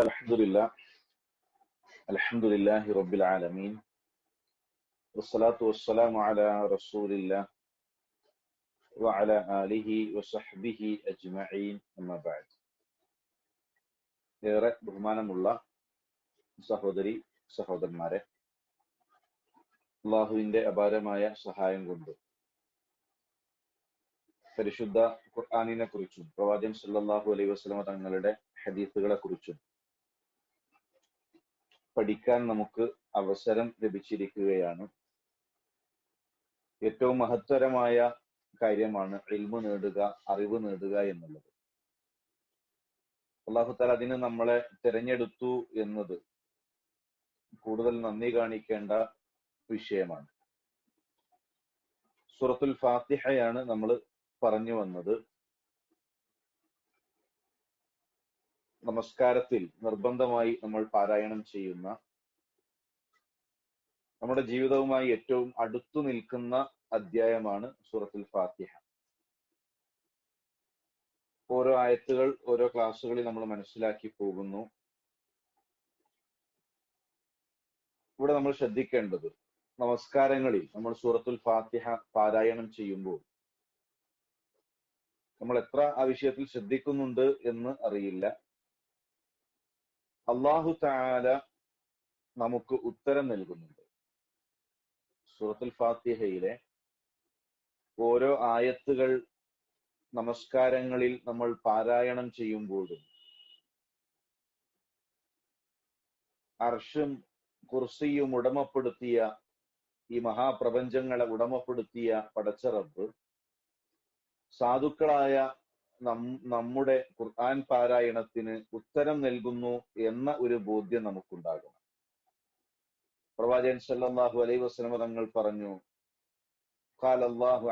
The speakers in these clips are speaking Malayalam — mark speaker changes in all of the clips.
Speaker 1: الحمد لله الحمد لله رب العالمين والصلاة والسلام على رسول الله وعلى آله وصحبه أجمعين أما بعد ഏറെ ബഹുമാനമുള്ള സഹോദരി സഹോദരന്മാരെ അള്ളാഹുവിന്റെ അപാരമായ സഹായം കൊണ്ട് പരിശുദ്ധ ഖുർആാനിനെ കുറിച്ചും പ്രവാചകൻ സല്ലല്ലാഹു അലൈഹി വസല്ലമ തങ്ങളുടെ ഹദീസുകളെ കുറിച്ചും പഠിക്കാൻ നമുക്ക് അവസരം ലഭിച്ചിരിക്കുകയാണ്. ഏറ്റവും മഹത്തരമായ കാര്യമാണ് ഇൽമു നേടുക അറിവ് നേടുക എന്നുള്ളത്. അള്ളാഹു താല അതിന് നമ്മളെ തിരഞ്ഞെടുത്തു എന്നത് കൂടുതൽ നന്ദി കാണിക്കേണ്ട വിഷയമാണ്. സൂറത്തുൽ ഫാത്തിഹയാണ് നമ്മൾ പറഞ്ഞു വന്നത്. നമസ്കാരത്തിൽ നിർബന്ധമായി നമ്മൾ പാരായണം ചെയ്യുന്ന നമ്മുടെ ജീവിതവുമായി ഏറ്റവും അടുത്തു നിൽക്കുന്ന അധ്യായമാണ് സൂറത്തുൽ ഫാത്തിഹ. ഓരോ ആയത്തുകൾ ഓരോ ക്ലാസ്സുകളിൽ നമ്മൾ മനസ്സിലാക്കി പോകുന്നു. ഇവിടെ നമ്മൾ ശ്രദ്ധിക്കേണ്ടത് നമസ്കാരങ്ങളിൽ നമ്മൾ സൂറത്തുൽ ഫാത്തിഹ പാരായണം ചെയ്യുമ്പോൾ നമ്മൾ എത്ര ആ വിഷയത്തിൽ ശ്രദ്ധിക്കുന്നുണ്ട് എന്ന് അറിയില്ല. അള്ളാഹു താല നമുക്ക് ഉത്തരം നൽകുന്നുണ്ട്. സൂറത്തുൽ ഫാത്തിഹയിലെ ഓരോ ആയത്തുകൾ നമസ്കാരങ്ങളിൽ നമ്മൾ പാരായണം ചെയ്യുമ്പോഴും അർഷും കുർസിയും ഉടമപ്പെടുത്തിയ ഈ മഹാപ്രപഞ്ചങ്ങളെ ഉടമപ്പെടുത്തിയ പടച്ചറബ് സാധുക്കളായ നമ്മുടെ ഖുർആൻ പാരായണത്തിന് ഉത്തരം നൽകുന്നു എന്ന ഒരു ബോധ്യം നമുക്കുണ്ടാകണം. പ്രവാചകൻ സല്ലാഹു അലൈ വസ്ലമ തങ്ങൾ പറഞ്ഞു ഖാലല്ലാഹു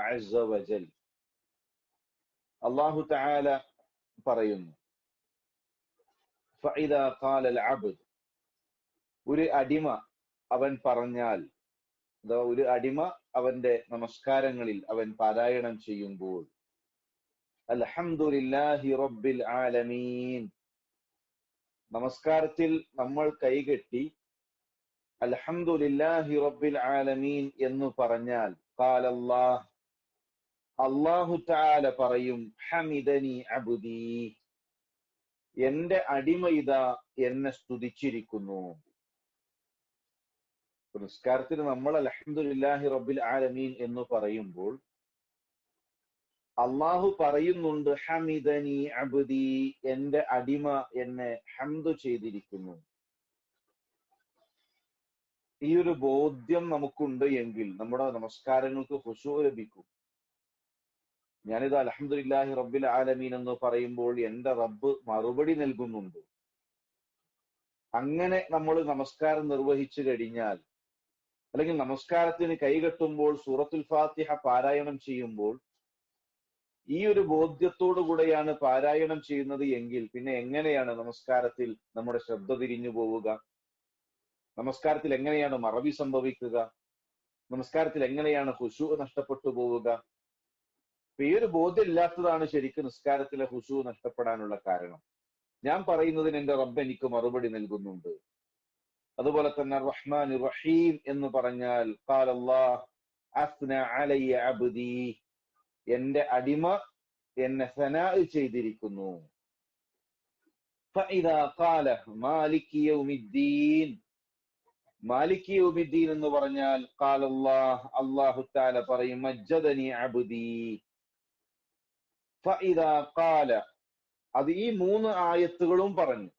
Speaker 1: അള്ളാഹു തആല പറയുന്നു ഫഇദ ഖാലൽ അബ്ദ്. ഒരു അടിമ അവൻ പറഞ്ഞാൽ അഥവാ ഒരു അടിമ അവന്റെ നമസ്കാരങ്ങളിൽ അവൻ പാരായണം ചെയ്യുമ്പോൾ അൽഹംദുലില്ലാഹി റബ്ബിൽ ആലമീൻ. നമസ്കാരത്തിൽ നമ്മൾ കൈകെട്ടി അൽഹംദുലില്ലാഹി റബ്ബിൽ ആലമീൻ എന്ന് പറഞ്ഞാൽ ഖാലല്ലാഹ് അല്ലാഹു തആല പറയും ഹമിദനി അബ്ദി. എന്റെ അടിമ ഇതാ എന്നെ സ്തുതിച്ചിരിക്കുന്നു. പുരസ്കാരത്തിന് നമ്മൾ അൽഹംദുലില്ലാഹി റബ്ബിൽ ആലമീൻ എന്ന് പറയുമ്പോൾ അള്ളാഹു പറയുന്നുണ്ട് ഹമിദനി അബുദി എന്റെ അടിമ എന്നെ ഹംദു ചെയ്തിരിക്കുന്നു. ഈ ഒരു ബോധ്യം നമുക്കുണ്ട് എങ്കിൽ നമ്മുടെ നമസ്കാരങ്ങൾക്ക് ഹുഷു ലഭിക്കും. ഞാനിത് അലഹമുല്ലാഹി റബ്ബിൽ ആലമീൻ എന്ന് പറയുമ്പോൾ എന്റെ റബ്ബ് മറുപടി നൽകുന്നുണ്ട്. അങ്ങനെ നമ്മൾ നമസ്കാരം നിർവഹിച്ചു കഴിഞ്ഞാൽ അല്ലെങ്കിൽ നമസ്കാരത്തിന് കൈകെട്ടുമ്പോൾ സൂറത്തുൽ ഫാത്തിഹ പാരായണം ചെയ്യുമ്പോൾ ഈ ഒരു ബോധ്യത്തോടു കൂടെയാണ് പാരായണം ചെയ്യുന്നത് എങ്കിൽ പിന്നെ എങ്ങനെയാണ് നമസ്കാരത്തിൽ നമ്മുടെ ശ്രദ്ധ തിരിഞ്ഞു പോവുക? നമസ്കാരത്തിൽ എങ്ങനെയാണ് മറവി സംഭവിക്കുക? നമസ്കാരത്തിൽ എങ്ങനെയാണ് ഹുഷു നഷ്ടപ്പെട്ടു പോവുക? ഈ ഒരു ബോധ്യം ഇല്ലാത്തതാണ് ശരിക്കും നിസ്കാരത്തിലെ ഹുഷു നഷ്ടപ്പെടാനുള്ള കാരണം. ഞാൻ പറയുന്നതിന് എന്റെ റബ്ബ് എനിക്ക് മറുപടി നൽകുന്നുണ്ട്. അതുപോലെ തന്നെ റഹ്മാൻ റഹീം എന്ന് പറഞ്ഞാൽ അബ്ദി എന്റെ അടിമ എന്നെ സനാ ചെയ്തിരിക്കുന്നു. മാലിക് യൗമിദ്ദീൻ. എന്ന് പറഞ്ഞാൽ ഖാലല്ലാഹ് അല്ലാഹു തആല പറയും മജ്ജദനി അബ്ദി. ഖാല അത് ഈ മൂന്ന് ആയത്തുകളും പറഞ്ഞു.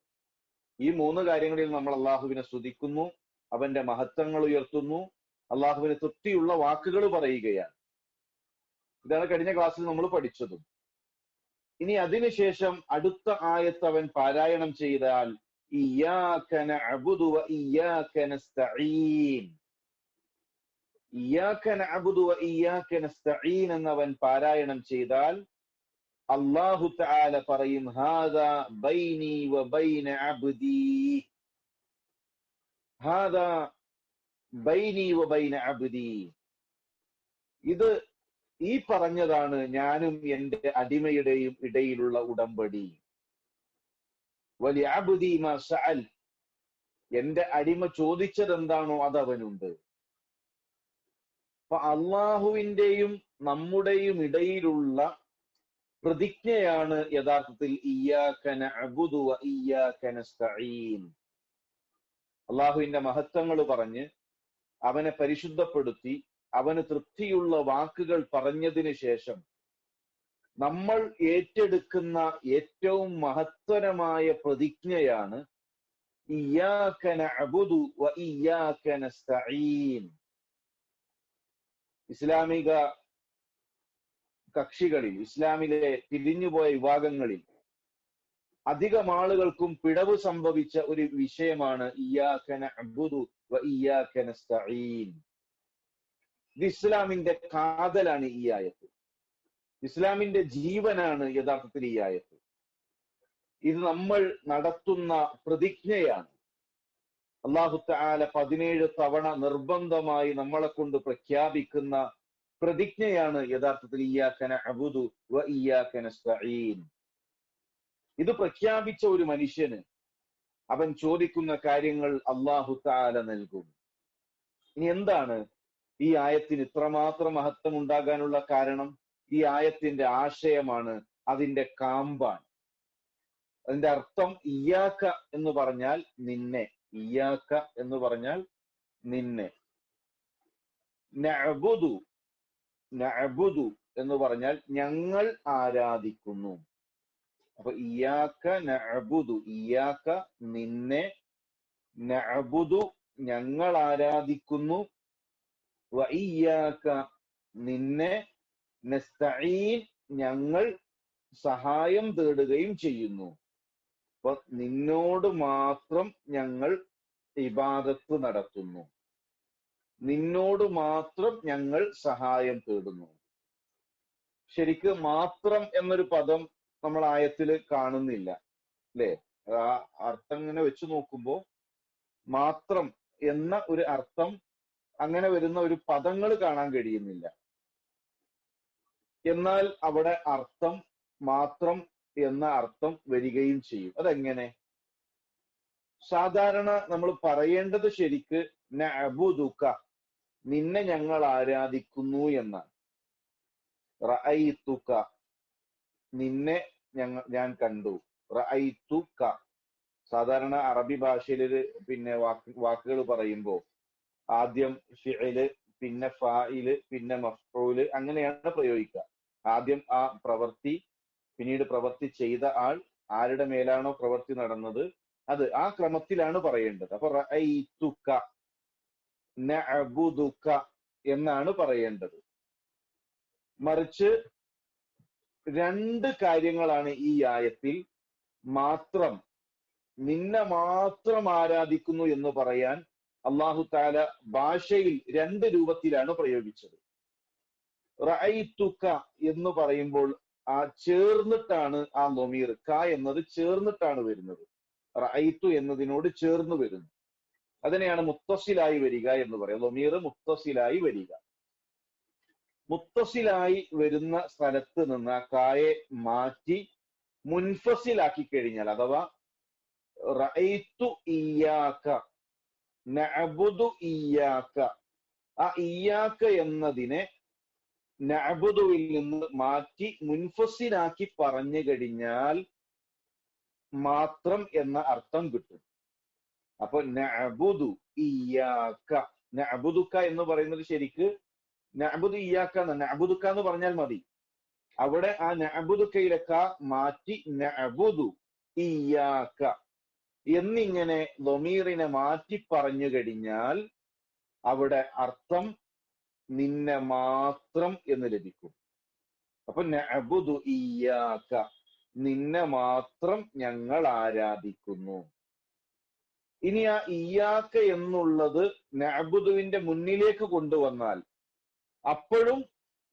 Speaker 1: ഈ മൂന്ന് കാര്യങ്ങളിൽ നമ്മൾ അള്ളാഹുവിനെ സ്തുതിക്കുന്നു അവന്റെ മഹത്വങ്ങൾ ഉയർത്തുന്നു അള്ളാഹുവിനെ തൃപ്തിയുള്ള വാക്കുകൾ പറയുകയാണ്. ഇതാണ് കഴിഞ്ഞ ക്ലാസ്സിൽ നമ്മൾ പഠിച്ചതും. ഇനി അതിനുശേഷം അടുത്ത ആയത്ത് അവൻ പാരായണം ചെയ്താൽ എന്നവൻ പാരായണം ചെയ്താൽ അള്ളാഹു തആല പറയും ഹാദാ ബൈനി വ ബൈന അബ്ദി. ഹാദാ ബൈനി വ ബൈന അബ്ദി. ഇത് ഈ പറഞ്ഞതാണ് ഞാനും എന്റെ അടിമയുടെയും ഇടയിലുള്ള ഉടമ്പടി. സഅൽ. എന്റെ അടിമ ചോദിച്ചത് എന്താണോ അത് അവനുണ്ട് അപ്പൊ അള്ളാഹുവിന്റെയും നമ്മുടെയും ഇടയിലുള്ള പ്രതിജ്ഞയാണ് യഥാർത്ഥത്തിൽ അള്ളാഹുവിന്റെ മഹത്വങ്ങൾ പറഞ്ഞ് അവനെ പരിശുദ്ധപ്പെടുത്തി അവന് തൃപ്തിയുള്ള വാക്കുകൾ പറഞ്ഞതിന് ശേഷം നമ്മൾ ഏറ്റെടുക്കുന്ന ഏറ്റവും മഹത്വരമായ പ്രതിജ്ഞയാണ് ഇസ്ലാമിക കക്ഷികളിൽ ഇസ്ലാമിലെ തിരിഞ്ഞുപോയ വിഭാഗങ്ങളിൽ അധികം ആളുകൾക്കും പിഴവ് സംഭവിച്ച ഒരു വിഷയമാണ് ഇയാഖന അബുദു വ ഇയ്യാക്കനസ്തഈൻ ഇത് ഇസ്ലാമിന്റെ കാതലാണ് ഈ ആയത്ത്. ഇസ്ലാമിന്റെ ജീവനാണ് യഥാർത്ഥത്തിൽ ഈ ആയത്ത്. ഇത് നമ്മൾ നടത്തുന്ന പ്രതിജ്ഞയാണ്. അള്ളാഹു ആല പതിനേഴ് തവണ നിർബന്ധമായി നമ്മളെ കൊണ്ട് പ്രഖ്യാപിക്കുന്ന പ്രതിജ്ഞയാണ് യഥാർത്ഥത്തിൽ ഇയാക്കന അബുദു വ ഇത് പ്രഖ്യാപിച്ച ഒരു മനുഷ്യന് അവൻ ചോദിക്കുന്ന കാര്യങ്ങൾ അള്ളാഹു താല നൽകും. ഇനി എന്താണ് ഈ ആയത്തിന് ഇത്രമാത്രം മഹത്വം ഉണ്ടാകാനുള്ള കാരണം ഈ ആയത്തിന്റെ ആശയമാണ് അതിന്റെ കാമ്പാണ്. അതിന്റെ അർത്ഥം ഇയാക്ക എന്ന് പറഞ്ഞാൽ നിന്നെ. ഇയാക്ക എന്ന് പറഞ്ഞാൽ നിന്നെ. നഅബുദു നഅബുദു എന്ന് പറഞ്ഞാൽ ഞങ്ങൾ ആരാധിക്കുന്നു. അപ്പൊ ഇയാക്ക നഅബുദു ഇയാക്ക നിന്നെ നഅബുദു ഞങ്ങൾ ആരാധിക്കുന്നു. നിന്നെ നസ്തഈൻ ഞങ്ങൾ സഹായം തേടുകയും ചെയ്യുന്നു. അപ്പൊ നിന്നോട് മാത്രം ഞങ്ങൾ ഇബാദത്ത് നടത്തുന്നു. നിന്നോട് മാത്രം ഞങ്ങൾ സഹായം തേടുന്നു. ശരിക്ക് മാത്രം എന്നൊരു പദം നമ്മൾ ആയത്തിൽ കാണുന്നില്ല അല്ലെ? ആ അർത്ഥം ഇങ്ങനെ വെച്ച് നോക്കുമ്പോൾ മാത്രം എന്ന ഒരു അർത്ഥം അങ്ങനെ വരുന്ന ഒരു പദങ്ങൾ കാണാൻ കഴിയുന്നില്ല. എന്നാൽ അവിടെ അർത്ഥം മാത്രം എന്ന അർത്ഥം വരികയും ചെയ്യും. അതെങ്ങനെ? സാധാരണ നമ്മൾ പറയേണ്ടത് ശരിക്ക് നഅബുദുക നിന്നെ ഞങ്ങൾ ആരാധിക്കുന്നു എന്നാണ്. റഅയ്തുക്ക നിന്നെ ഞങ്ങൾ ഞാൻ കണ്ടു റഅയ്തുക്ക സാധാരണ അറബി ഭാഷയിൽ പിന്നെ വാക്ക് വാക്കുകൾ പറയുമ്പോ ആദ്യം ഫിഅൽ പിന്നെ ഫായിൽ പിന്നെ മഫ്ഊൽ അങ്ങനെയാണ് പ്രയോഗിക്കുക. ആദ്യം ആ പ്രവൃത്തി പിന്നീട് പ്രവൃത്തി ചെയ്ത ആൾ ആരുടെ മേലാണോ പ്രവൃത്തി നടന്നത് അത് ആ ക്രമത്തിലാണ് പറയേണ്ടത്. അപ്പൊ റഅയ്തുക നഅബുദുക എന്നാണ് പറയേണ്ടത്. മറിച്ച് രണ്ട് കാര്യങ്ങളാണ് ഈ ആയത്തിൽ മാത്രം നിന്നെ മാത്രം ആരാധിക്കുന്നു എന്ന് പറയാൻ അള്ളാഹു താല ഭാഷയിൽ രണ്ട് രൂപത്തിലാണ് പ്രയോഗിച്ചത്. റഅയ്തുക എന്ന് പറയുമ്പോൾ ആ ചേർന്നിട്ടാണ് ആ നൊമീർ ക എന്നത് ചേർന്നിട്ടാണ് വരുന്നത്. റൈത്തു എന്നതിനോട് ചേർന്ന് വരുന്നു. അതിനെയാണ് മുത്തസിലായി വരിക എന്ന് പറയുന്നത് ലൊമീർ മുത്തസിലായി വരിക. മുത്തസിലായി വരുന്ന സ്ഥലത്ത് നിന്ന് ആ കായെ മാറ്റി മുൻഫസിലാക്കി കഴിഞ്ഞാൽ അഥവാ റൈത്തു ഇയാക്ക നഅബുദു ഇയാക്ക ആ ഇയാക്ക എന്നതിനെ നഅബുദുവിൽ നിന്ന് മാറ്റി മുൻഫസിനാക്കി പറഞ്ഞു കഴിഞ്ഞാൽ മാത്രം എന്ന അർത്ഥം കിട്ടും. അപ്പൊ നഅബുദു ഇയാക്ക നഅബുദുക്ക എന്ന് പറയുന്നത് ശരിക്ക് നഅബുദു ഇയാക്ക എന്ന് നഅബുദുക്ക എന്ന് പറഞ്ഞാൽ മതി. അവിടെ ആ നഅബുദുക്കയിലെ മാറ്റി നഅബുദു ഇയാക്ക എന്നിങ്ങനെ ലൊമീറിനെ മാറ്റി പറഞ്ഞു കഴിഞ്ഞാൽ അവിടെ അർത്ഥം നിന്നെ മാത്രം എന്ന് ലഭിക്കും. അപ്പൊ നഅബുദു ഇയാക്ക നിന്നെ മാത്രം ഞങ്ങൾ ആരാധിക്കുന്നു. ഇനി ആ ഇയാക്ക എന്നുള്ളത് നബുദുവിന്റെ മുന്നിലേക്ക് കൊണ്ടുവന്നാൽ അപ്പോഴും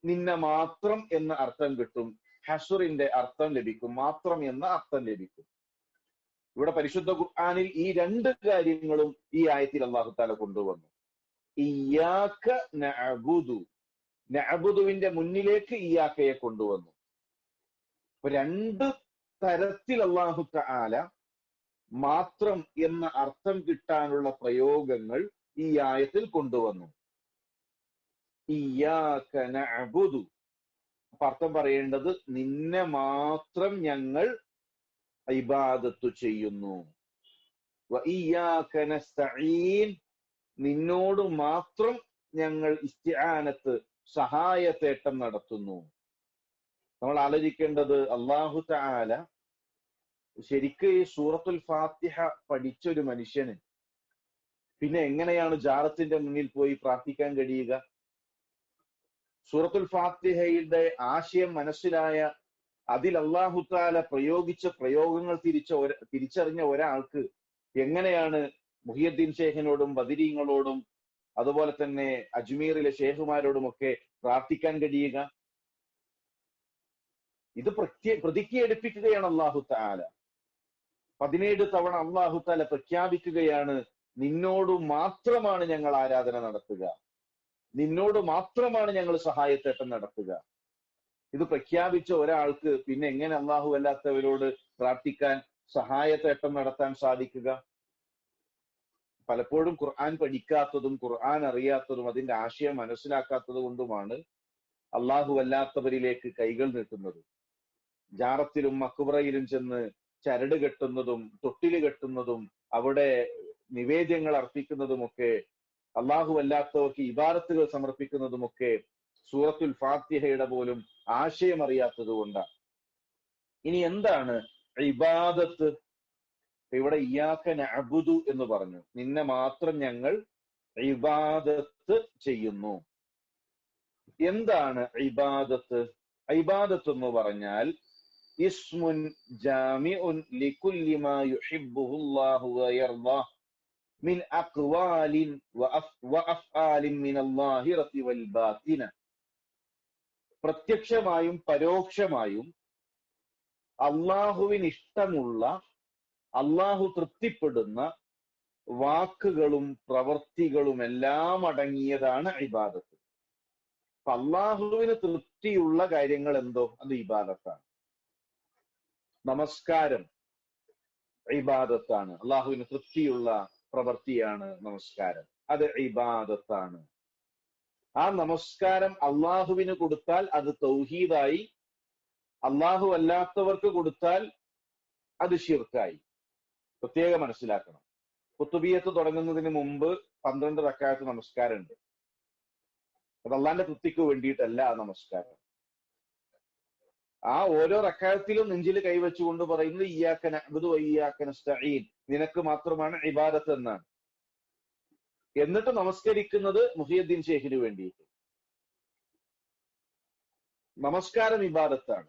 Speaker 1: നിന്നെ മാത്രം എന്ന അർത്ഥം കിട്ടും. ഹസുറിന്റെ അർത്ഥം ലഭിക്കും. മാത്രം എന്ന അർത്ഥം ലഭിക്കും. ഇവിടെ പരിശുദ്ധ ഖുർആനിൽ ഈ രണ്ട് കാര്യങ്ങളും ഈ ആയത്തിൽ അള്ളാഹുത്താല കൊണ്ടുവന്നു. ഇയാക്ക നഅബുദു. നഅബുദുവിന്റെ മുന്നിലേക്ക് ഇയാക്കയെ കൊണ്ടുവന്നു. അപ്പൊ രണ്ട് തരത്തിൽ അള്ളാഹു താല മാത്രം എന്ന അർത്ഥം കിട്ടാനുള്ള പ്രയോഗങ്ങൾ ഈ ആയത്തിൽ കൊണ്ടുവന്നു. ഇയ്യാക നഅ്ബുദു. അപ്പൊ അർത്ഥം പറയേണ്ടത് നിന്നെ മാത്രം ഞങ്ങൾ ഇബാദത്തു ചെയ്യുന്നു. നിന്നോട് മാത്രം ഞങ്ങൾ ഇസ്തിആനത്ത് സഹായത്തേട്ടം നടത്തുന്നു. നമ്മൾ ആലോചിക്കേണ്ടത് അള്ളാഹു തആല ശരിക്ക് ഈ സൂറത്തുൽ ഫാത്തിഹ പഠിച്ച ഒരു മനുഷ്യന് പിന്നെ എങ്ങനെയാണ് ജാറത്തിന്റെ മുന്നിൽ പോയി പ്രാർത്ഥിക്കാൻ കഴിയുക? സൂറത്തുൽ ഫാത്തിഹയുടെ ആശയം മനസ്സിലായ അതിൽ അള്ളാഹു താല പ്രയോഗിച്ച പ്രയോഗങ്ങൾ തിരിച്ച തിരിച്ചറിഞ്ഞ ഒരാൾക്ക് എങ്ങനെയാണ് മുഹിയദ്ദീൻ ഷേഖിനോടും ബദിരീങ്ങളോടും അതുപോലെ തന്നെ അജ്മീറിലെ ഷേഖുമാരോടുമൊക്കെ പ്രാർത്ഥിക്കാൻ കഴിയുക? ഇത് പ്രത്യ പ്രതിജ്ഞയെടുപ്പിക്കുകയാണ് അള്ളാഹു താല പതിനേഴ് തവണ അള്ളാഹു താല പ്രഖ്യാപിക്കുകയാണ് നിന്നോട് മാത്രമാണ് ഞങ്ങൾ ആരാധന നടത്തുക. നിന്നോട് മാത്രമാണ് ഞങ്ങൾ സഹായത്തേട്ടം നടത്തുക. ഇത് പ്രഖ്യാപിച്ച ഒരാൾക്ക് പിന്നെ എങ്ങനെ അള്ളാഹു അല്ലാത്തവരോട് പ്രാർത്ഥിക്കാൻ സഹായത്തേട്ടം നടത്താൻ സാധിക്കുക? പലപ്പോഴും ഖുർആൻ പഠിക്കാത്തതും ഖുർആൻ അറിയാത്തതും അതിന്റെ ആശയം മനസ്സിലാക്കാത്തത് കൊണ്ടുമാണ് അള്ളാഹു അല്ലാത്തവരിലേക്ക് കൈകൾ നീട്ടുന്നത്. ജാറത്തിലും മക്കുബ്രയിലും ചെന്ന് ചരട് കെട്ടുന്നതും തൊട്ടിൽ കെട്ടുന്നതും അവിടെ നിവേദ്യങ്ങൾ അർപ്പിക്കുന്നതുമൊക്കെ അള്ളാഹു അല്ലാത്തവർക്ക് ഇബാരത്തുകൾ സമർപ്പിക്കുന്നതുമൊക്കെ സൂറത്തുൽ ഫാത്തിഹയുടെ പോലും ആശയം അറിയാത്തത് കൊണ്ടാണ് ഇനി എന്താണ് ഇബാദത്ത്? ഇവിടെ ഇയാക്ക നഅബുദു എന്ന് പറഞ്ഞു. നിന്നെ മാത്രം ഞങ്ങൾ ഇബാദത്ത് ചെയ്യുന്നു. എന്താണ് ഇബാദത്ത്? ഇബാദത്ത് എന്ന് പറഞ്ഞാൽ ഇസ്മുൻ ജാമിഉൻ ലികുല്ലി മാ വ വയർദാഹ് മിൻ അഖ്വാലിൻ വഅഫ്- മിൻ വൽ ബാത്തിന. പ്രത്യക്ഷമായും പരോക്ഷമായും അള്ളാഹുവിന് ഇഷ്ടമുള്ള അള്ളാഹു തൃപ്തിപ്പെടുന്ന വാക്കുകളും പ്രവൃത്തികളും എല്ലാം അടങ്ങിയതാണ് ഇബാദത്ത്. അപ്പൊ അള്ളാഹുവിന് തൃപ്തിയുള്ള കാര്യങ്ങൾ എന്തോ അത് ഇബാദത്താണ്. നമസ്കാരം ഇബാദത്താണ്. അള്ളാഹുവിന് തൃപ്തിയുള്ള പ്രവൃത്തിയാണ് നമസ്കാരം. അത് ഇബാദത്താണ്. ആ നമസ്കാരം അള്ളാഹുവിന് കൊടുത്താൽ അത് തൗഹീദായി. അള്ളാഹു അല്ലാത്തവർക്ക് കൊടുത്താൽ അത് ഷിർക്കായി പ്രത്യേകം മനസ്സിലാക്കണം. കുത്തുബിയത്ത് തുടങ്ങുന്നതിന് മുമ്പ് പന്ത്രണ്ട് റക്കായത്ത് നമസ്കാരമുണ്ട്. അത് അള്ളാന്റെ തൃപ്തിക്ക് വേണ്ടിയിട്ടല്ല ആ നമസ്കാരം. ആ ഓരോ റക്കായത്തിലും നെഞ്ചിൽ കൈവച്ചുകൊണ്ട് പറയുന്നത് ഇയാക്കന അബ്ദു ഇയാക്കന സ്റ്റീൻ നിനക്ക് മാത്രമാണ് ഇബാദത്ത് എന്നാണ്. എന്നിട്ട് നമസ്കരിക്കുന്നത് മുഹിയുദ്ദീൻ ഷെയ്ഖിന് വേണ്ടിയിട്ട്. നമസ്കാരം ഇബാദത്താണ്.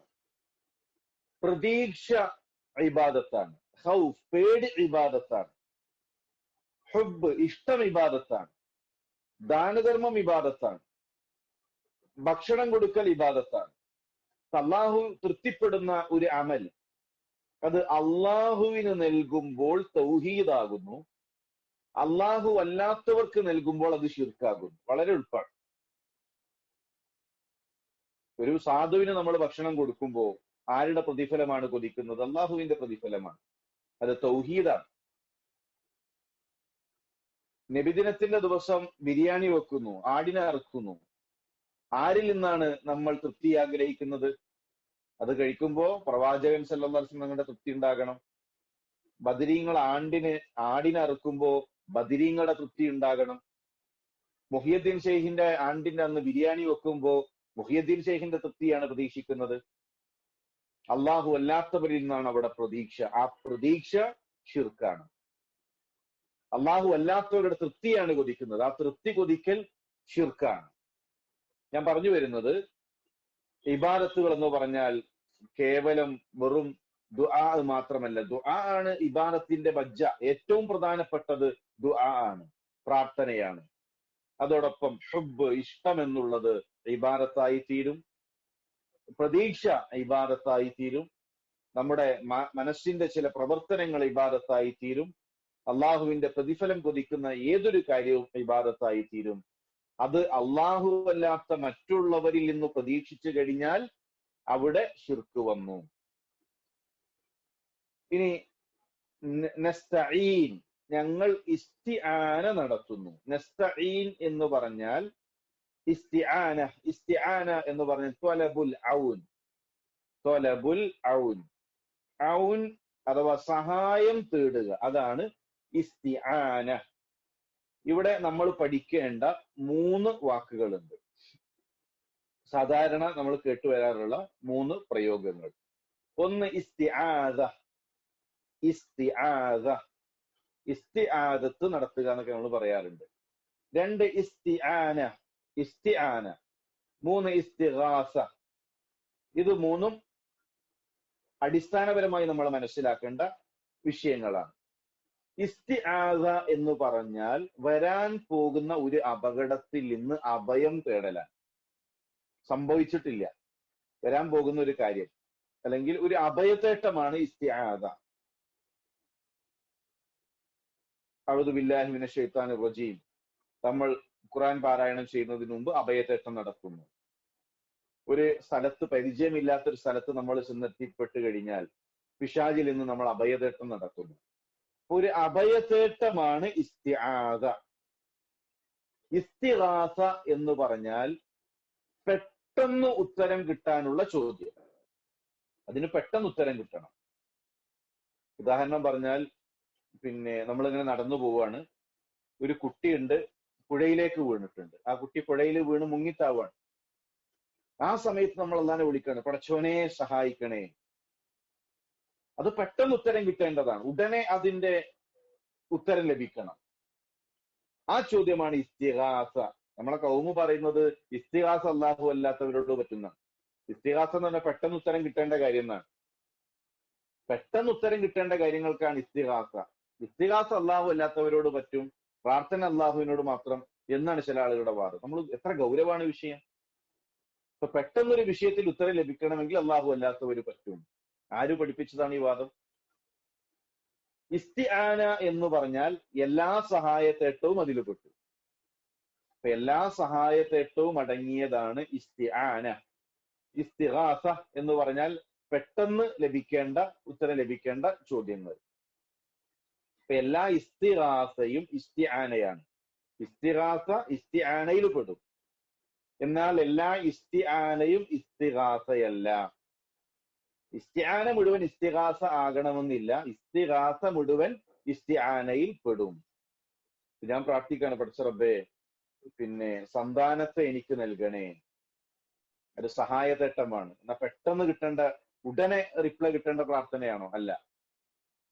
Speaker 1: പ്രതീക്ഷ ഇബാദത്താണ്. ഹൗഫ് പേടി ഇബാദത്താണ്. ഹുബ് ഇഷ്ടം ഇബാദത്താണ്. ദാനധർമ്മം ഇബാദത്താണ്. ഭക്ഷണം കൊടുക്കൽ ഇബാദത്താണ്. അള്ളാഹു തൃപ്തിപ്പെടുന്ന ഒരു അമൽ. അത് അള്ളാഹുവിന് നൽകുമ്പോൾ തൗഹീദാകുന്നു. അള്ളാഹു അല്ലാത്തവർക്ക് നൽകുമ്പോൾ അത് ശിർക്കാകും വളരെ എളുപ്പമാണ്. ഒരു സാധുവിന് നമ്മൾ ഭക്ഷണം കൊടുക്കുമ്പോൾ ആരുടെ പ്രതിഫലമാണ് കൊതിക്കുന്നത്? അള്ളാഹുവിന്റെ പ്രതിഫലമാണ്. അത് തൗഹീദാണ്. നബിദിനത്തിന്റെ ദിവസം ബിരിയാണി വെക്കുന്നു ആടിനെ അറുക്കുന്നു. ആരിൽ നിന്നാണ് നമ്മൾ തൃപ്തി ആഗ്രഹിക്കുന്നത്? അത് കഴിക്കുമ്പോൾ പ്രവാചകൻ സല്ലാസ്ലം നിങ്ങളുടെ തൃപ്തി ഉണ്ടാകണം. ബദരീങ്ങൾ ആണ്ടിന് ആടിനെ അറുക്കുമ്പോ ബദിരീങ്ങളുടെ തൃപ്തി ഉണ്ടാകണം. മുഹിയുദ്ദീൻ ഷെയ്ഖിന്റെ ആണ്ടിന്റെ അന്ന് ബിരിയാണി വെക്കുമ്പോ മുഹിയുദ്ദീൻ ഷെയ്ഖിന്റെ തൃപ്തിയാണ് പ്രതീക്ഷിക്കുന്നത്. അള്ളാഹു അല്ലാത്തവരിൽ നിന്നാണ് അവിടെ പ്രതീക്ഷ. ആ പ്രതീക്ഷ ഷിർക്കാണ് അള്ളാഹു അല്ലാത്തവരുടെ തൃപ്തിയാണ് കൊതിക്കുന്നത്. ആ തൃപ്തി കൊതിക്കൽ ഷിർക്കാണ് ഞാൻ പറഞ്ഞു വരുന്നത് ഇബാദത്തുകൾ എന്ന് പറഞ്ഞാൽ കേവലം വെറും ദുആ മാത്രമല്ല. ദുആ ആണ് ഇബാദത്തിന്റെ ബജ്ജ. ഏറ്റവും പ്രധാനപ്പെട്ടത് ദുആ ആണ് പ്രാർത്ഥനയാണ്. അതോടൊപ്പം ഹുബ് ഇഷ്ടം എന്നുള്ളത് ഇബാദത്തായി തീരും. പ്രതീക്ഷ ഇബാദത്തായി തീരും. നമ്മുടെ മനസ്സിന്റെ ചില പ്രവർത്തനങ്ങൾ ഇബാദത്തായി തീരും. അള്ളാഹുവിന്റെ പ്രതിഫലം കൊതിക്കുന്ന ഏതൊരു കാര്യവും ഇബാദത്തായി തീരും. അത് അള്ളാഹു അല്ലാത്ത മറ്റുള്ളവരിൽ നിന്ന് പ്രതീക്ഷിച്ചു കഴിഞ്ഞാൽ അവിടെ ശിർക്ക് വന്നു. ഇനി നസ്തഈൻ ഞങ്ങൾ ഇസ്തിആന നടത്തുന്നു. നസ്തഈൻ എന്ന് പറഞ്ഞാൽ ഇസ്തിആന ഇസ്തിആന എന്ന് പറഞ്ഞാൽ തൊലബുൽ ഔൻ. തൊലബുൽ ഔൻ. ഔൻ അഥവാ സഹായം തേടുക അതാണ് ഇസ്തിആന. ഇവിടെ നമ്മൾ പഠിക്കേണ്ട മൂന്ന് വാക്കുകളുണ്ട്. സാധാരണ നമ്മൾ കേട്ടുവരാറുള്ള മൂന്ന് പ്രയോഗങ്ങൾ. ഒന്ന് ഇസ്തിആദ. ഇസ്തിആദ ആദത്ത് നടത്തുക എന്നൊക്കെ നമ്മൾ പറയാറുണ്ട്. രണ്ട് ഇസ്തി ആന ഇസ്തി ആന മൂന്ന് ഇസ്തിഗാസ. ഇത് മൂന്നും അടിസ്ഥാനപരമായി നമ്മൾ മനസ്സിലാക്കേണ്ട വിഷയങ്ങളാണ്. ഇസ്തി ഇസ്തിആദ എന്ന് പറഞ്ഞാൽ വരാൻ പോകുന്ന ഒരു അപകടത്തിൽ നിന്ന് അഭയം തേടലാണ്. സംഭവിച്ചിട്ടില്ല. വരാൻ പോകുന്ന ഒരു കാര്യം. അല്ലെങ്കിൽ ഒരു അഭയത്തേട്ടമാണ് ഇസ്തിആദ. അഴുതു ബില്ലാഹിമിനെ ഷെയ്ത്താൻ റജീം നമ്മൾ ഖുറാൻ പാരായണം ചെയ്യുന്നതിന് മുമ്പ് അഭയത്തേട്ടം നടത്തുന്നു. ഒരു സ്ഥലത്ത് പരിചയമില്ലാത്ത ഒരു സ്ഥലത്ത് നമ്മൾ ചെന്നെത്തിപ്പെട്ട് കഴിഞ്ഞാൽ പിശാചിൽ നിന്ന് നമ്മൾ അഭയതേട്ടം നടക്കുന്നു ഒരു അഭയതേട്ടമാണ് ഇസ്തിആദ. ഇസ്തിറാസ എന്ന് പറഞ്ഞാൽ പെട്ടെന്ന് ഉത്തരം കിട്ടാനുള്ള ചോദ്യം. അതിന് പെട്ടെന്ന് ഉത്തരം കിട്ടണം. ഉദാഹരണം പറഞ്ഞാൽ പിന്നെ നമ്മളിങ്ങനെ നടന്നു പോവാണ്. ഒരു കുട്ടിയുണ്ട് പുഴയിലേക്ക് വീണിട്ടുണ്ട്. ആ കുട്ടി പുഴയിൽ വീണ് മുങ്ങിത്താവാണ്. ആ സമയത്ത് നമ്മൾ അല്ലാതെ വിളിക്കണം പടച്ചോനെ സഹായിക്കണേ. അത് പെട്ടെന്ന് ഉത്തരം കിട്ടേണ്ടതാണ്. ഉടനെ അതിന്റെ ഉത്തരം ലഭിക്കണം. ആ ചോദ്യമാണ് ഇസ്തിഹാസ നമ്മളെ കൗമ് പറയുന്നത് ഇസ്തിഹാസ അല്ലാഹു അല്ലാത്തവരോട് പറ്റുന്ന ഇസ്തിഹാസ എന്ന് പറഞ്ഞാൽ പെട്ടെന്ന് ഉത്തരം കിട്ടേണ്ട കാര്യം എന്നാണ് പെട്ടെന്ന് ഉത്തരം കിട്ടേണ്ട കാര്യങ്ങൾക്കാണ് ഇസ്തിഹാസ ഇസ്തിഹാസ അള്ളാഹു അല്ലാത്തവരോട് പറ്റും പ്രാർത്ഥന അള്ളാഹുവിനോട് മാത്രം എന്നാണ് ചില ആളുകളുടെ വാദം. നമ്മൾ എത്ര ഗൗരവമാണ് വിഷയം. ഇപ്പൊ പെട്ടെന്നൊരു വിഷയത്തിൽ ഉത്തരം ലഭിക്കണമെങ്കിൽ അള്ളാഹു അല്ലാത്തവർ പറ്റും. ആര് പഠിപ്പിച്ചതാണ് ഈ വാദം? ഇസ്തിആന എന്ന് പറഞ്ഞാൽ എല്ലാ സഹായത്തേട്ടവും അതിൽ പെട്ടു. അപ്പൊ എല്ലാ സഹായത്തേട്ടവും അടങ്ങിയതാണ് ഇസ്തിആന. ഇസ്തിഹാസ എന്ന് പറഞ്ഞാൽ പെട്ടെന്ന് ലഭിക്കേണ്ട ഉത്തരം ലഭിക്കേണ്ട ചോദ്യങ്ങൾ. ഇപ്പൊ എല്ലാ ഇസ്തിറാസയും ഇസ്തിആനയാണ്. ഇസ്തിറാസ ഇസ്തിആനയിൽ പെടും. എന്നാൽ എല്ലാ ഇസ്തിആനയും ഇസ്തിഹാസയല്ല ഇസ്തിആന മുഴുവൻ ഇസ്തിഹാസ ആകണമെന്നില്ല. ഇസ്തിഹാസ മുഴുവൻ ഇസ്തിആനയിൽ പെടും. ഞാൻ പ്രാർത്ഥിക്കാണ് പഠിച്ച റബ്ബേ. പിന്നെ സന്താനത്തെ എനിക്ക് നൽകണേ. ഒരു സഹായതേട്ടമാണ്. എന്നാ പെട്ടെന്ന് കിട്ടേണ്ട ഉടനെ റിപ്ലൈ കിട്ടേണ്ട പ്രാർത്ഥനയാണോ? അല്ല.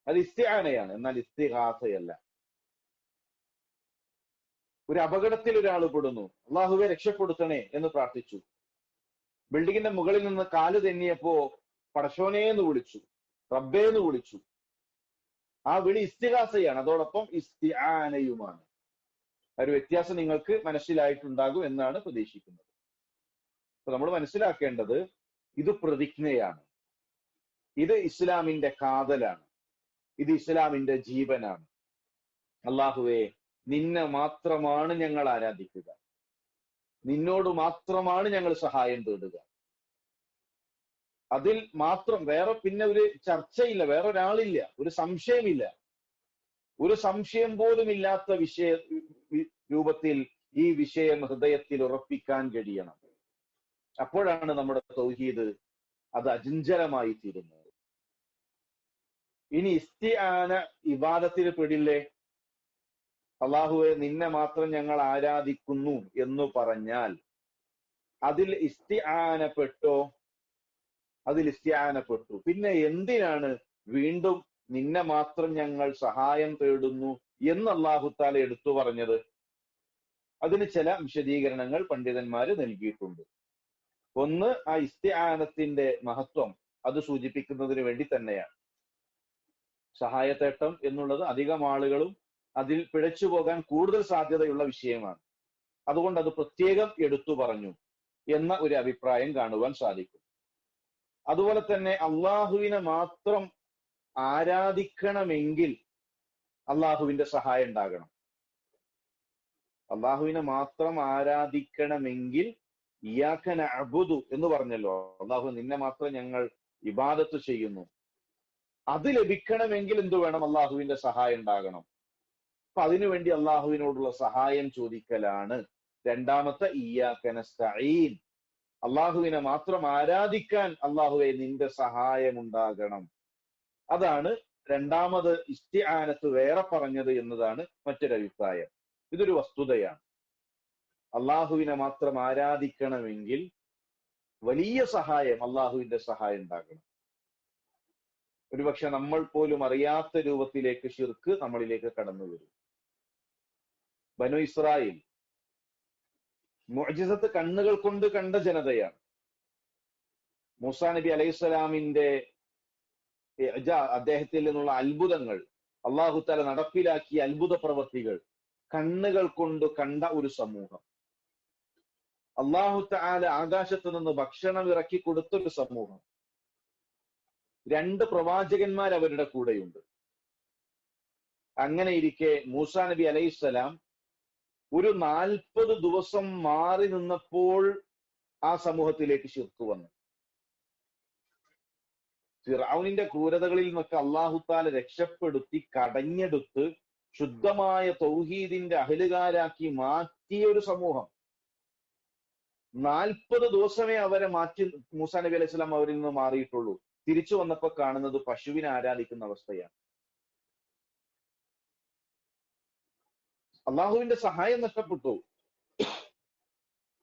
Speaker 1: അത് ഇസ്തിആനയാണ് എന്നാൽ ഇസ്തിഹാസയല്ല ഒരു അപകടത്തിൽ ഒരാൾ പെടുന്നു. അള്ളാഹുവെ രക്ഷപ്പെടുത്തണേ എന്ന് പ്രാർത്ഥിച്ചു. ബിൽഡിങ്ങിന്റെ മുകളിൽ നിന്ന് കാൽ തെന്നിയപ്പോ പടശോനെ എന്ന് വിളിച്ചു. റബ്ബേ എന്ന് വിളിച്ചു. ആ വിളി ഇസ്തിഹാസയാണ് അതോടൊപ്പം ഇസ്തിആനയുമാണ്. ആ ഒരു വ്യത്യാസം നിങ്ങൾക്ക് മനസ്സിലായിട്ടുണ്ടാകും എന്നാണ് പ്രതീക്ഷിക്കുന്നത്. അപ്പൊ നമ്മൾ മനസ്സിലാക്കേണ്ടത് ഇത് പ്രതിജ്ഞയാണ്. ഇത് ഇസ്ലാമിന്റെ കാതലാണ്. ഇത് ഇസ്ലാമിന്റെ ജീവനാണ്. അള്ളാഹുവെ നിന്നെ മാത്രമാണ് ഞങ്ങൾ ആരാധിക്കുക. നിന്നോട് മാത്രമാണ് ഞങ്ങൾ സഹായം തേടുക. അതിൽ മാത്രം വേറെ പിന്നെ ഒരു ചർച്ചയില്ല വേറെ ഒരാളില്ല ഒരു സംശയമില്ല. ഒരു സംശയം പോലും ഇല്ലാത്ത വിഷയ രൂപത്തിൽ ഈ വിഷയം ഹൃദയത്തിൽ ഉറപ്പിക്കാൻ കഴിയണം. അപ്പോഴാണ് നമ്മുടെ തൗഹീദ് അത് അചഞ്ചലമായി തീരുന്നത് ഇനി ഇസ്തിആന ഇബാദത്തിൽ പെടില്ലേ? അള്ളാഹുവെ നിന്നെ മാത്രം ഞങ്ങൾ ആരാധിക്കുന്നു എന്ന് പറഞ്ഞാൽ അതിൽ ഇസ്തിആനപ്പെട്ടോ? അതിൽ ഇസ്തിആനപ്പെട്ടു. പിന്നെ എന്തിനാണ് വീണ്ടും നിന്നെ മാത്രം ഞങ്ങൾ സഹായം തേടുന്നു എന്ന് അള്ളാഹുത്താല എടുത്തു പറഞ്ഞത്? അതിന് ചില വിശദീകരണങ്ങൾ പണ്ഡിതന്മാര് നൽകിയിട്ടുണ്ട്. ഒന്ന് ആ ഇസ്തിആനത്തിന്റെ മഹത്വം അത് സൂചിപ്പിക്കുന്നതിന് വേണ്ടി തന്നെയാണ്. സഹായത്തേട്ടം എന്നുള്ളത് അധികം ആളുകളും അതിൽ പിഴച്ചു പോകാൻ കൂടുതൽ സാധ്യതയുള്ള വിഷയമാണ്. അതുകൊണ്ട് അത് പ്രത്യേകം എടുത്തു പറഞ്ഞു എന്ന ഒരു അഭിപ്രായം കാണുവാൻ സാധിക്കും. അതുപോലെ തന്നെ അള്ളാഹുവിനെ മാത്രം ആരാധിക്കണമെങ്കിൽ അള്ളാഹുവിന്റെ സഹായം ഉണ്ടാകണം. അള്ളാഹുവിനെ മാത്രം ആരാധിക്കണമെങ്കിൽ ഇയാക്കന അബുദു എന്ന് പറഞ്ഞല്ലോ. അള്ളാഹു നിന്നെ മാത്രം ഞങ്ങൾ ഇബാദത്ത് ചെയ്യുന്നു. അത് ലഭിക്കണമെങ്കിൽ എന്തു വേണം? അള്ളാഹുവിന്റെ സഹായം ഉണ്ടാകണം. അപ്പൊ അതിനുവേണ്ടി അള്ളാഹുവിനോടുള്ള സഹായം ചോദിക്കലാണ്. രണ്ടാമത്തെ ഇയ്യാക്കനസ്തഈൻ അള്ളാഹുവിനെ മാത്രം ആരാധിക്കാൻ അള്ളാഹുവെ നിന്റെ സഹായം ഉണ്ടാകണം അതാണ് രണ്ടാമത് ഇസ്തിആനത്ത് വേറെ പറഞ്ഞത് എന്നതാണ് മറ്റൊരു അഭിപ്രായം. ഇതൊരു വസ്തുതയാണ്. അള്ളാഹുവിനെ മാത്രം ആരാധിക്കണമെങ്കിൽ വലിയ സഹായം അള്ളാഹുവിന്റെ സഹായം ഉണ്ടാകണം. ഒരുപക്ഷെ നമ്മൾ പോലും അറിയാത്ത രൂപത്തിലേക്ക് ഷിർക്ക് നമ്മളിലേക്ക് കടന്നു വരും. ബനു ഇസ്രായേൽ മുഅജിസത്ത് കണ്ണുകൾ കൊണ്ട് കണ്ട ജനതയാണ്. മൂസാ നബി അലൈഹിസ്സലാമിന്റെ അദ്ദേഹത്തിൽ നിന്നുള്ള അത്ഭുതങ്ങൾ അള്ളാഹു തല നടപ്പിലാക്കിയ അത്ഭുത പ്രവൃത്തികൾ കണ്ണുകൾ കൊണ്ട് കണ്ട ഒരു സമൂഹം. അള്ളാഹു താല ആകാശത്ത് നിന്ന് ഭക്ഷണം ഇറക്കി കൊടുത്ത ഒരു സമൂഹം. രണ്ട് പ്രവാചകന്മാർ അവരുടെ കൂടെയുണ്ട്. അങ്ങനെ ഇരിക്കെ മൂസാ നബി അലൈഹിസ്സലാം ഒരു നാൽപ്പത് ദിവസം മാറി നിന്നപ്പോൾ ആ സമൂഹത്തിലേക്ക് ശിർക്ക് വന്നു. ഫിറൌനിന്റെ ക്രൂരതകളിൽ നിന്നൊക്കെ അള്ളാഹുത്താല രക്ഷപ്പെടുത്തി കടഞ്ഞെടുത്ത് ശുദ്ധമായ തൗഹീദിന്റെ അഹലുകാരാക്കി മാറ്റിയ ഒരു സമൂഹം. നാൽപ്പത് ദിവസമേ അവരെ മാറ്റി മൂസാ നബി അലൈഹി സ്വലാം അവരിൽ നിന്ന് മാറിയിട്ടുള്ളൂ. തിരിച്ചു വന്നപ്പോൾ കാണുന്നത് പശുവിനെ ആരാധിക്കുന്ന അവസ്ഥയാണ്. അള്ളാഹുവിന്റെ സഹായം നഷ്ടപ്പെട്ടു.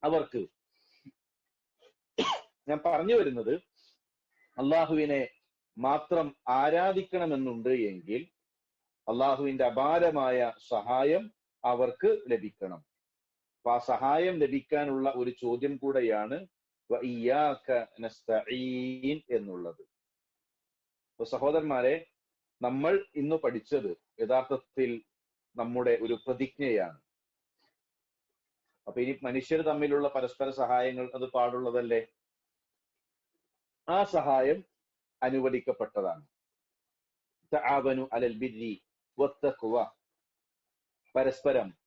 Speaker 1: അവർക്ക് ഞാൻ പറഞ്ഞു വരുന്നത് അള്ളാഹുവിനെ മാത്രം ആരാധിക്കണമെന്നുണ്ട് എങ്കിൽ അള്ളാഹുവിന്റെ അപാരമായ സഹായം അവർക്ക് ലഭിക്കണം. അപ്പൊ ആ സഹായം ലഭിക്കാനുള്ള ഒരു ചോദ്യം കൂടെയാണ് എന്നുള്ളത്. സഹോദരന്മാരെ നമ്മൾ ഇന്ന് പഠിച്ചത് യഥാർത്ഥത്തിൽ നമ്മുടെ ഒരു പ്രതിജ്ഞയാണ്. അപ്പൊ ഇനി മനുഷ്യർ തമ്മിലുള്ള പരസ്പര സഹായങ്ങൾ അത് പാടുള്ളതല്ലേ? ആ സഹായം അനുവദിക്കപ്പെട്ടതാണ്. തആവനു അലൽ ബിരി പരസ്പരം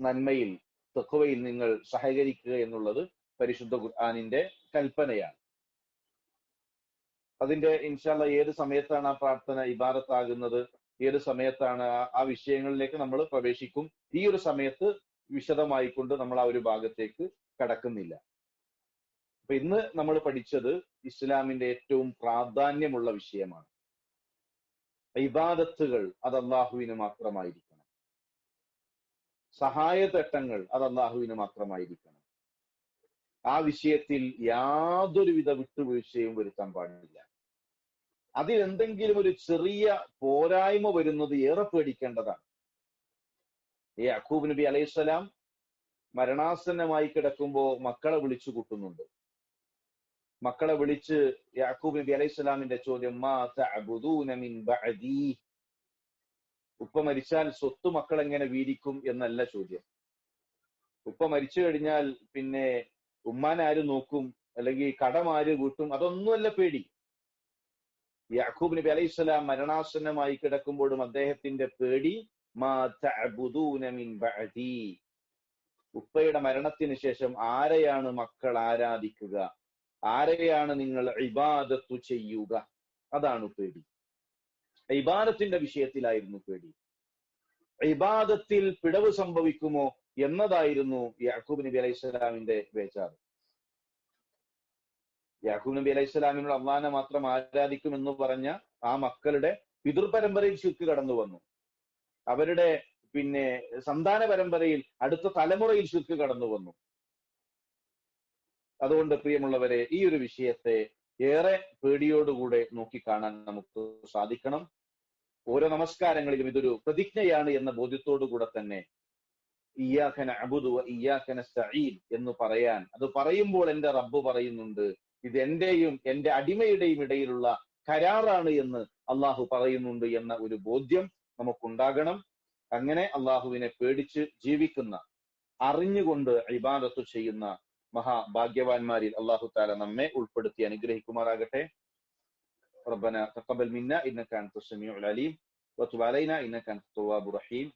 Speaker 1: നന്മയിൽ തെക്കുവയിൽ നിങ്ങൾ സഹകരിക്കുക എന്നുള്ളത് പരിശുദ്ധ ഖുർആാനിന്റെ കൽപ്പനയാണ്. അതിന്റെ ഇൻഷാല്ല ഏത് സമയത്താണ് ആ പ്രാർത്ഥന ഇബാറത്താകുന്നത് ഏത് സമയത്താണ് ആ- ആ വിഷയങ്ങളിലേക്ക് നമ്മൾ പ്രവേശിക്കും? ഈ ഒരു സമയത്ത് വിശദമായിക്കൊണ്ട് നമ്മൾ ആ ഒരു ഭാഗത്തേക്ക് കടക്കുന്നില്ല. അപ്പൊ ഇന്ന് നമ്മൾ പഠിച്ചത് ഇസ്ലാമിന്റെ ഏറ്റവും പ്രാധാന്യമുള്ള വിഷയമാണ്. ഇബാദത്തുകൾ അത് അള്ളാഹുവിന് മാത്രമായിരിക്കണം. സഹായതട്ടങ്ങൾ അത് അള്ളാഹുവിന് മാത്രമായിരിക്കണം. ആ വിഷയത്തിൽ യാതൊരുവിധ വിട്ടുവീഴ്ചയും വരുത്താൻ പാടില്ല. അതിൽ എന്തെങ്കിലും ഒരു ചെറിയ പോരായ്മ വരുന്നത് ഏറെ പേടിക്കേണ്ടതാണ്. ഈ അഖൂബ് നബി അലൈഹിസ്സലാം മരണാസന്നമായി കിടക്കുമ്പോൾ മക്കളെ വിളിച്ചു കൂട്ടുന്നുണ്ട്. മക്കളെ വിളിച്ച് യാക്കൂബ് നബി അലൈഹി സ്വലാമിന്റെ ചോദ്യം മാ മിൻ ബഅദീ? ഉപ്പ മരിച്ചാൽ സ്വത്ത് മക്കൾ എങ്ങനെ വീതിക്കും എന്നല്ല ചോദ്യം. ഉപ്പ മരിച്ചു കഴിഞ്ഞാൽ പിന്നെ ഉമ്മാൻ നോക്കും? അല്ലെങ്കിൽ കടം കൂട്ടും? അതൊന്നുമല്ല പേടി. യാക്കൂബ് നബി അലൈഹി സ്വലാം മരണാസന്നമായി കിടക്കുമ്പോഴും അദ്ദേഹത്തിന്റെ പേടി ഉപ്പയുടെ മരണത്തിന് ശേഷം ആരെയാണ് മക്കൾ ആരാധിക്കുക? ആരെയാണ് നിങ്ങൾ ഇബാദത്തു ചെയ്യുക? അതാണ് പേടി. ഇബാദത്തിന്റെ വിഷയത്തിലായിരുന്നു പേടി. ഇബാദത്തിൽ പിടവ് സംഭവിക്കുമോ എന്നതായിരുന്നു യാക്കൂബ് നബി അലൈഹി സ്വലാമിന്റെ ബേജാറ് യാക്കൂബ് നബി അലൈഹി സ്വലാമിനോട് അള്ളഹാനെ മാത്രം ആരാധിക്കും എന്ന് പറഞ്ഞ ആ മക്കളുടെ പിതൃപരമ്പരയിൽ ശിർക്ക് കടന്നു വന്നു. അവരുടെ പിന്നെ സന്താന പരമ്പരയിൽ അടുത്ത തലമുറയിൽ ശിർക്ക് കടന്നു വന്നു. അതുകൊണ്ട് പ്രിയമുള്ളവരെ ഈ ഒരു വിഷയത്തെ ഏറെ പേടിയോടുകൂടെ നോക്കിക്കാണാൻ നമുക്ക് സാധിക്കണം. ഓരോ നമസ്കാരങ്ങളിലും ഇതൊരു പ്രതിജ്ഞയാണ് എന്ന ബോധ്യത്തോടുകൂടെ തന്നെ ഇയാഖന അബുദു ഇയാഖന സഈൻ എന്ന് പറയാൻ അത് പറയുമ്പോൾ എന്റെ റബ്ബ് പറയുന്നുണ്ട് ഇത് എന്റെയും എന്റെ അടിമയുടെയും ഇടയിലുള്ള കരാറാണ് എന്ന് അള്ളാഹു പറയുന്നുണ്ട് എന്ന ഒരു ബോധ്യം നമുക്കുണ്ടാകണം അങ്ങനെ അള്ളാഹുവിനെ പേടിച്ച് ജീവിക്കുന്ന അറിഞ്ഞുകൊണ്ട് ഇബാദത്ത് ചെയ്യുന്ന മഹാഭാഗ്യവാന്മാരിൽ അള്ളാഹു താല നമ്മെ ഉൾപ്പെടുത്തി അനുഗ്രഹിക്കുമാറാകട്ടെ ربنا تقبل منا انك انت السميع العليم وتب علينا انك انت التواب الرحيم